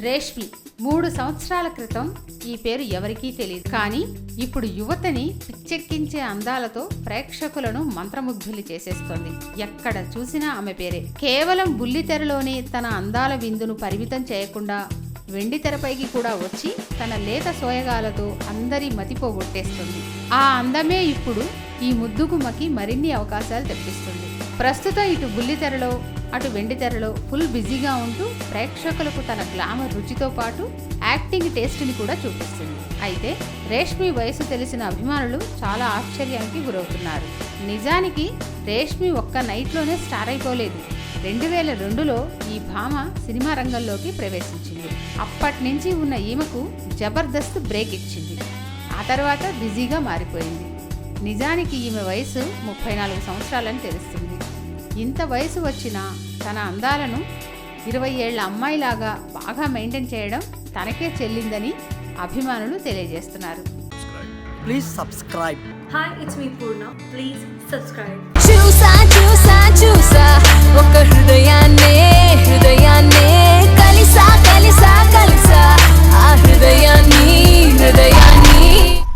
రేష్మి. మూడు సంవత్సరాల క్రితం ఈ పేరు ఎవరికీ తెలియదు కానీ ఇప్పుడు యువతని పిచ్చెక్కించే అందాలతో ప్రేక్షకులను మంత్రముగ్ధులు చేసేస్తోంది. ఎక్కడ చూసినా ఆమె పేరే. కేవలం బుల్లితెరలోనే తన అందాల విందును పరిమితం చేయకుండా వెండి తెరపైకి కూడా వచ్చి తన లేత సోయగాలతో అందరి మతిపోగొట్టేస్తుంది ఆ అందమే ఇప్పుడు ఈ ముద్దుగుమ్మకి మరిన్ని అవకాశాలు తెప్పిస్తుంది. ప్రస్తుతం ఇటు బుల్లితెరలో అటు వెండి తెరలో ఫుల్ బిజీగా ఉంటూ ప్రేక్షకులకు తన గ్లామర్ రుచితో పాటు యాక్టింగ్ టేస్ట్ని కూడా చూపిస్తుంది. అయితే రేష్మి వయసు తెలిసిన అభిమానులు చాలా ఆశ్చర్యానికి గురవుతున్నారు. నిజానికి రేష్మి ఒక్క నైట్లోనే స్టార్ అయిపోలేదు. రెండు వేల రెండులో ఈ భామ సినిమా రంగంలోకి ప్రవేశించింది. అప్పటి నుంచి ఉన్న ఈమెకు జబర్దస్త్ బ్రేక్ ఇచ్చింది. ఆ తర్వాత బిజీగా మారిపోయింది. నిజానికి ఈమె వయసు ముప్పై నాలుగు సంవత్సరాలని తెలుస్తుంది. ఇంత వయసు వచ్చినా తన అందాలను ఇరవై ఏళ్ళ అమ్మాయిలాగా బాగా మెయింటైన్ చేయడం తనకే చెల్లిందని అభిమానులు తెలియజేస్తున్నారు subscribe. Hi, it's me Purna. Please subscribe. చూసా